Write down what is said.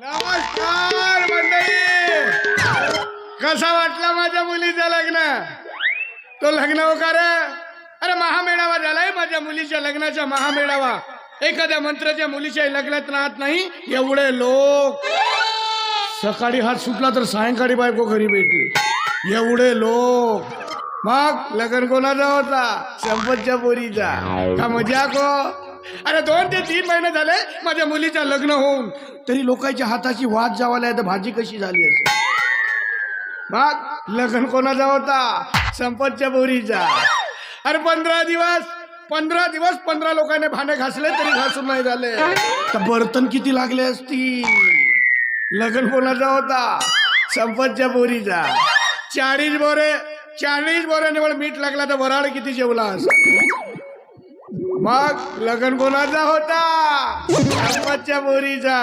नमस्कार मंडळी! कसा वाटला माझ्या मुलीचं लग्न? तो लग्न होकार अरे महामेळावा झालाय माझ्या मुलीच्या लग्नाचा महामेळावा. एखाद्या मंत्र्याच्या मुलीच्या लग्नात राहत नाही एवढे लोक. सकाळी हात सुटला तर सायंकाळी बायको घरी भेटली. एवढे लोक. मग लग्न कोणाचा होता? संपतच्या पोरीचा. का मजा को हो? अरे दोन ते तीन महिने झाले माझ्या मुलीचं लग्न होऊन. तरी लोकांच्या हाताची वाद जावायला तर भाजी कशी झाली असेल? मग लग्न कोणाचा होता? संपतच्या बोरीचा अरे पंधरा दिवस पंधरा दिवस पंधरा लोकांनी भांडे घासले तरी घासून नाही झाले. तर बर्तन किती लागले असतील? लग्न कोणाचा होता? संपतच्या बोरीचा चाळीस बोरे चाळीस बोऱ्याने मीठ लागला तर वराळ किती जेवला असं मग लग्न कोणाचा होता? संपतच्या बोरीचा